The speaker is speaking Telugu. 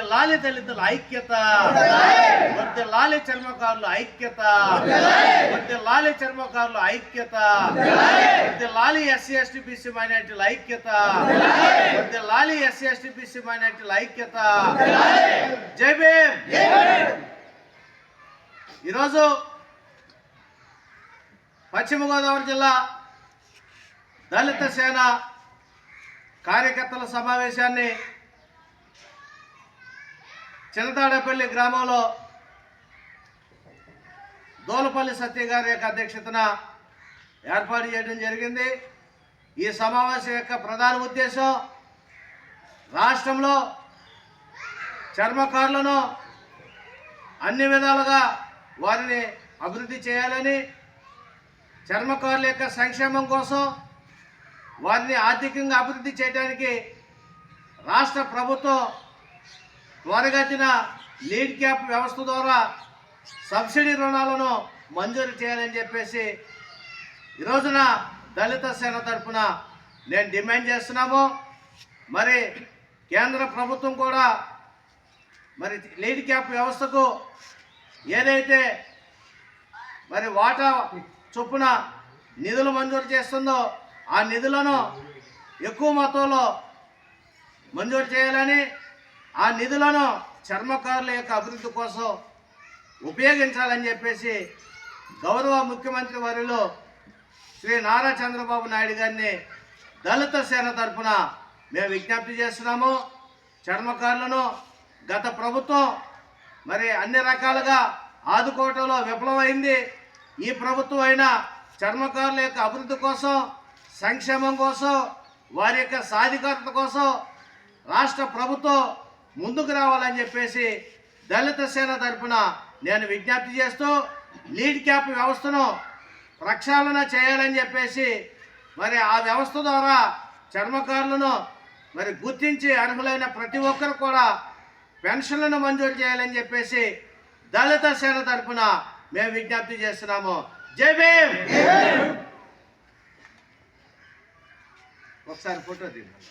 లాలి దళితుల ఐక్యత. లాలి చర్మకారుల ఐక్యత. లాలి చర్మకారుల ఐక్యత. లాలి ఎస్సీ ఎస్టీ బీసీ మైనార్టీల ఐక్యత. లాలి ఎస్సీ ఎస్టీ బీసీ మైనార్టీల ఐక్యత. జై భీమ్. ఈరోజు పశ్చిమ గోదావరి జిల్లా దళిత సేన కార్యకర్తల సమావేశాన్ని చిన్నతాడపల్లి గ్రామంలో దోలపల్లి సత్య గారి యొక్క అధ్యక్షతన ఏర్పాటు చేయడం జరిగింది. ఈ సమావేశం యొక్క ప్రధాన ఉద్దేశం రాష్ట్రంలో చర్మకారులను అన్ని విధాలుగా వారిని అభివృద్ధి చేయాలని చర్మకారుల యొక్క సంక్షేమం కోసం వారిని ఆర్థికంగా అభివృద్ధి చేయడానికి రాష్ట్ర ప్రభుత్వం త్వరగతిన లీడ్ క్యాప్ వ్యవస్థ ద్వారా సబ్సిడీ రుణాలను మంజూరు చేయాలని చెప్పేసి ఈ రోజున దళిత సేన తరఫున నేను డిమాండ్ చేస్తున్నాము. మరి కేంద్ర ప్రభుత్వం కూడా మరి లీడ్ క్యాప్ వ్యవస్థకు ఏదైతే మరి వాటా చొప్పున నిధులు మంజూరు చేస్తుందో ఆ నిధులను ఎక్కువ మొత్తంలో మంజూరు చేయాలని ఆ నిధులను చర్మకారుల యొక్క అభివృద్ధి కోసం ఉపయోగించాలని చెప్పేసి గౌరవ ముఖ్యమంత్రి వారిలో శ్రీ నారా చంద్రబాబు నాయుడు గారిని దళిత సేన తరఫున మేము విజ్ఞప్తి చేస్తున్నాము. చర్మకారులను గత ప్రభుత్వం మరి అన్ని రకాలుగా ఆదుకోవటంలో విఫలమైంది. ఈ ప్రభుత్వం అయినా చర్మకారుల యొక్క అభివృద్ధి కోసం సంక్షేమం కోసం వారి యొక్క సాధికారత కోసం రాష్ట్ర ప్రభుత్వం ముందుకు రావాలని చెప్పేసి దళిత సేన తరఫున నేను విజ్ఞప్తి చేస్తూ లీడ్ క్యాప్ వ్యవస్థను ప్రక్షాళన చేయాలని చెప్పేసి మరి ఆ వ్యవస్థ ద్వారా చర్మకారులను మరి గుర్తించి అర్హులైన ప్రతి ఒక్కరు కూడా పెన్షన్లను మంజూరు చేయాలని చెప్పేసి దళిత సేన తరఫున మేము విజ్ఞప్తి చేస్తున్నాము. జై భీమ్! ఒకసారి ఫోటో తీయండి.